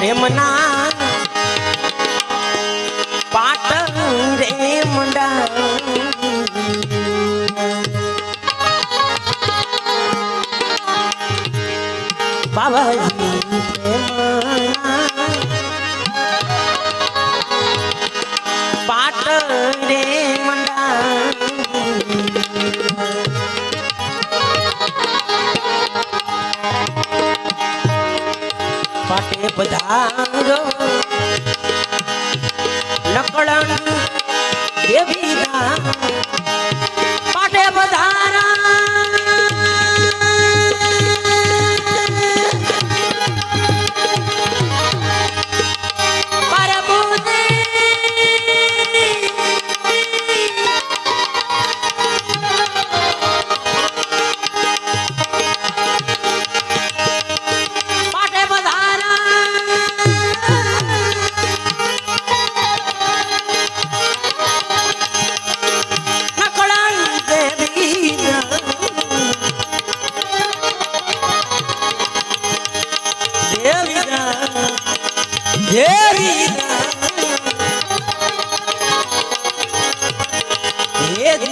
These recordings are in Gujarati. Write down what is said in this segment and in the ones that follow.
પ્રેમના પાટ રે મુંડા. બાબાજી પધારો. નકળણ દેવી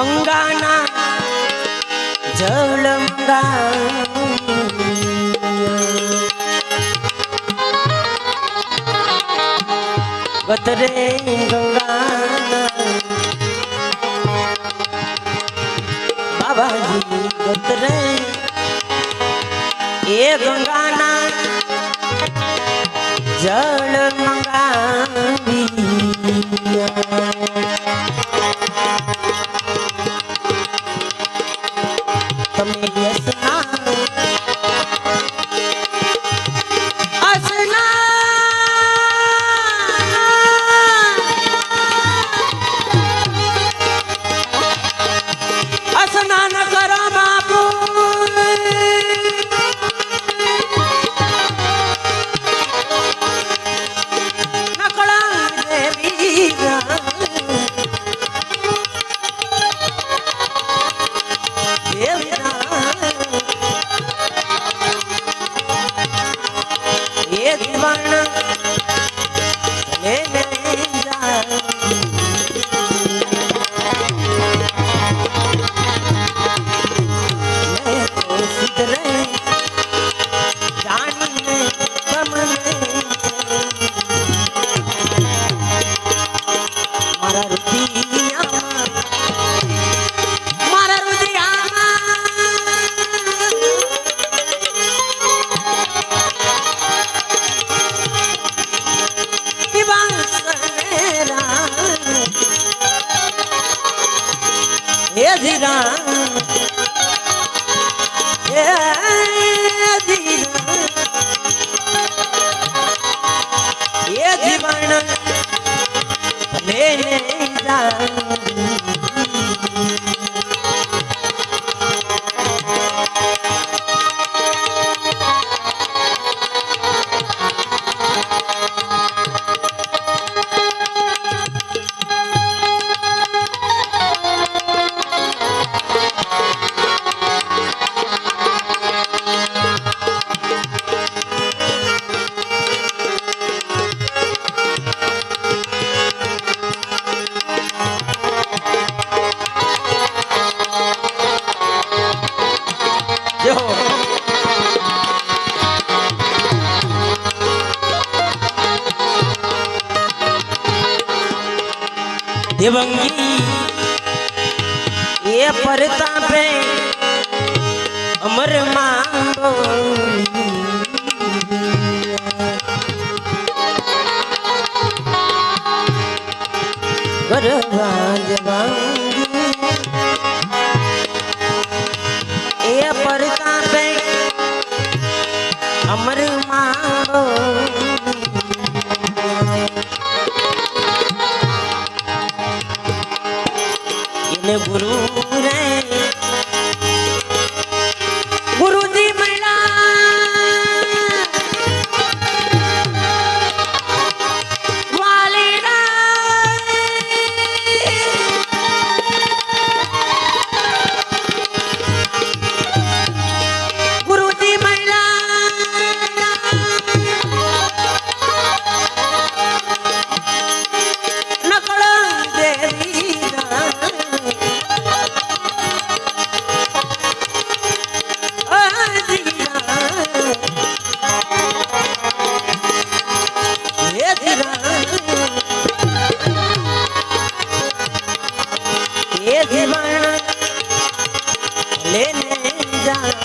ગંગાના જળંગા ગતરે ગંગાના બાબાજી ગતરે એ ગંગાના જળ હે ધીરા હે ધીરા એ જીવન દેવંગી એ પરતાપે અમર માંગો એને ગુરુ લેને જા